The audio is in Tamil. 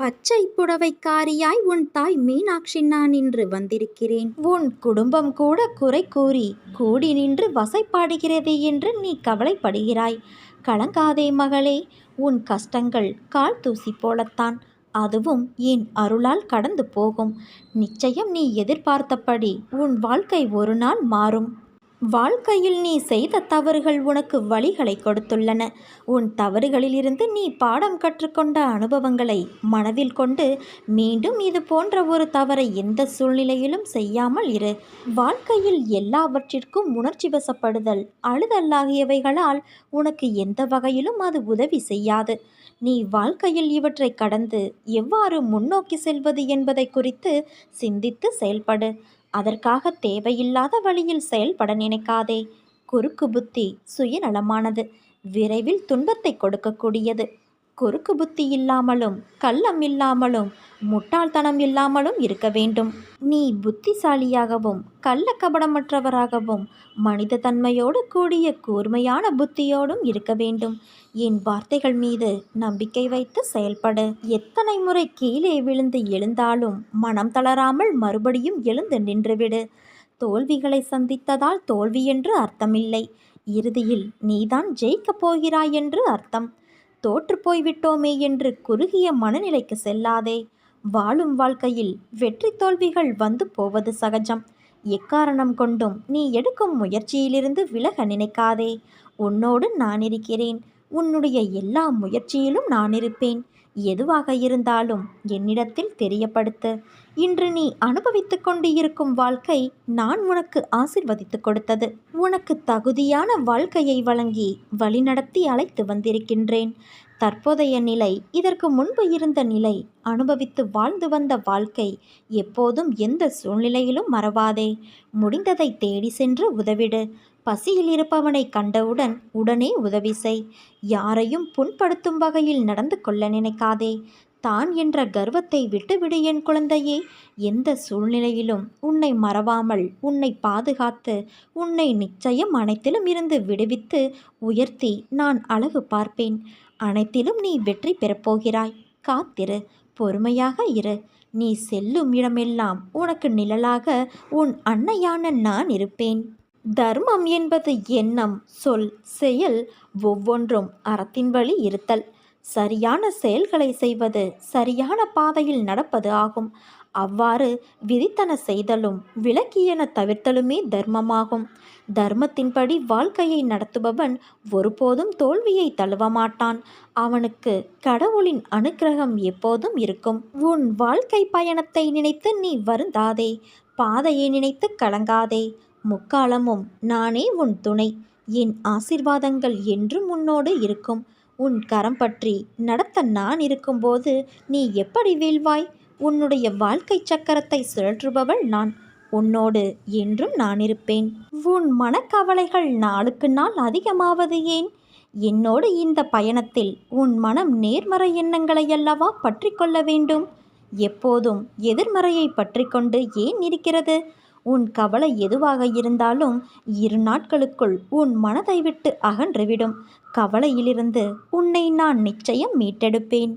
பச்சை புடவைக்காரியாய் உன் தாய் மீனாட்சி நான் இன்று வந்திருக்கிறேன். உன் குடும்பம் கூட குறை கூறி கூடி நின்று வசைப்பாடுகிறது என்று நீ கவலைப்படுகிறாய். கலங்காதே மகளே உன் கஷ்டங்கள் கால் தூசி போலத்தான். அதுவும் என் அருளால் கடந்து போகும். நிச்சயம் நீ எதிர்பார்த்தபடி உன் வாழ்க்கை ஒரு நாள் மாறும். வாழ்க்கையில் நீ செய்த தவறுகள் உனக்கு வழிகளை கொடுத்துள்ளன. உன் தவறுகளிலிருந்து நீ பாடம் கற்றுக்கொண்ட அனுபவங்களை மனதில் கொண்டு மீண்டும் இது போன்ற ஒரு தவறை எந்த சூழ்நிலையிலும் செய்யாமல் இரு. வாழ்க்கையில் எல்லாவற்றிற்கும் உணர்ச்சி வசப்படுதல் அழுதல் ஆகியவைகளால் உனக்கு எந்த வகையிலும் அது உதவி செய்யாது. நீ வாழ்க்கையில் இவற்றை கடந்து எவ்வாறு முன்னோக்கி செல்வது என்பதை குறித்து சிந்தித்து செயல்படு. அதற்காக தேவையில்லாத வழியில் செயல்பட நினைக்காதே. குறுக்கு புத்தி சுயநலமானது. விரைவில் துன்பத்தை கொடுக்கக்கூடியது. குறுக்கு புத்தி இல்லாமலும் கள்ளம் இல்லாமலும் முட்டாள்தனம் இல்லாமலும் இருக்க வேண்டும். நீ புத்திசாலியாகவும் கள்ளக்கபடமற்றவராகவும் மனித தன்மையோடு கூடிய கூர்மையான புத்தியோடும் இருக்க வேண்டும். என் வார்த்தைகள் மீது நம்பிக்கை வைத்து செயல்படு. எத்தனை முறை கீழே விழுந்து எழுந்தாலும் மனம் தளராமல் மறுபடியும் எழுந்து நின்றுவிடு. தோல்விகளை சந்தித்ததால் தோல்வி என்று அர்த்தமில்லை. இறுதியில் நீதான் ஜெயிக்கப் போகிறாய் என்று அர்த்தம். தோற்று போய்விட்டோமே என்று குறுகிய மனநிலைக்கு செல்லாதே. வாழும் வாழ்க்கையில் வெற்றி தோல்விகள் வந்து போவது சகஜம். எக்காரணம் கொண்டும் நீ எடுக்கும் முயற்சியிலிருந்து விலக நினைக்காதே. உன்னோடு நான் இருக்கிறேன். உன்னுடைய எல்லா முயற்சியிலும் நான் இருப்பேன். எதுவாக இருந்தாலும் என்னிடத்தில் தெரியப்படுத்து. இன்று நீ அனுபவித்துக் கொண்டு இருக்கும் வாழ்க்கை நான் உனக்கு ஆசிர்வதித்து கொடுத்தது. உனக்கு தகுதியான வாழ்க்கையை வழங்கி வழிநடத்தி அழைத்து வந்திருக்கின்றேன். தற்போதைய நிலை இதற்கு முன்பு இருந்த நிலை அனுபவித்து வாழ்ந்து வந்த வாழ்க்கை எப்போதும் எந்த சூழ்நிலையிலும் மறவாதே. முடிந்ததை தேடி சென்று உதவிடு. பசியில் இருப்பவனை கண்டவுடன் உடனே உதவி செய். யாரையும் புண்படுத்தும் வகையில் நடந்து கொள்ள நினைக்காதே. தான் என்ற கர்வத்தை விட்டுவிடு என் குழந்தையே. எந்த சூழ்நிலையிலும் உன்னை மறவாமல் உன்னை பாதுகாத்து உன்னை நிச்சயம் அனைத்திலும் இருந்து விடுவித்து உயர்த்தி நான் அழகு பார்ப்பேன். அனைத்திலும் நீ வெற்றி பெறப்போகிறாய் காத்திரு பொறுமையாக இரு. நீ செல்லும் இடமெல்லாம் உனக்கு நிழலாக உன் அன்னையான நான் இருப்பேன். தர்மம் என்பது எண்ணம் சொல் செயல் ஒவ்வொன்றும் அறத்தின் வழி இருத்தல். சரியான செயல்களை செய்வது சரியான பாதையில் நடப்பது ஆகும். அவ்வாறு விதித்தன செய்தலும் விலக்கியன தவிர்த்தலுமே தர்மமாகும். தர்மத்தின்படி வாழ்க்கையை நடத்துபவன் ஒருபோதும் தோல்வியை தழுவ மாட்டான் அவனுக்கு கடவுளின் அனுக்கிரகம் எப்போதும் இருக்கும். உன் வாழ்க்கை பயணத்தை நினைத்து நீ வருந்தாதே. பாதையை நினைத்து கலங்காதே. முக்காலமும் நானே உன் துணை. என் ஆசிர்வாதங்கள் என்றும் உன்னோடு இருக்கும். உன் கரம் பற்றி நடத்த நான் இருக்கும்போது நீ எப்படி வீழ்வாய்? உன்னுடைய வாழ்க்கை சக்கரத்தை சுழற்றுபவள் நான். உன்னோடு என்றும் நான் இருப்பேன். உன் மனக்கவலைகள் நாளுக்கு நாள் அதிகமாவது ஏன்? என்னோடு இந்த பயணத்தில் உன் மனம் நேர்மறை எண்ணங்களை அல்லவா பற்றி கொள்ள வேண்டும்? எப்போதும் எதிர்மறையை பற்றி கொண்டு ஏன் இருக்கிறது? உன் கவலை எதுவாக இருந்தாலும் இரு நாட்களுக்குள் உன் மனதை விட்டு அகன்றுவிடும். கவலையிலிருந்து உன்னை நான் நிச்சயம் மீட்டெடுப்பேன்.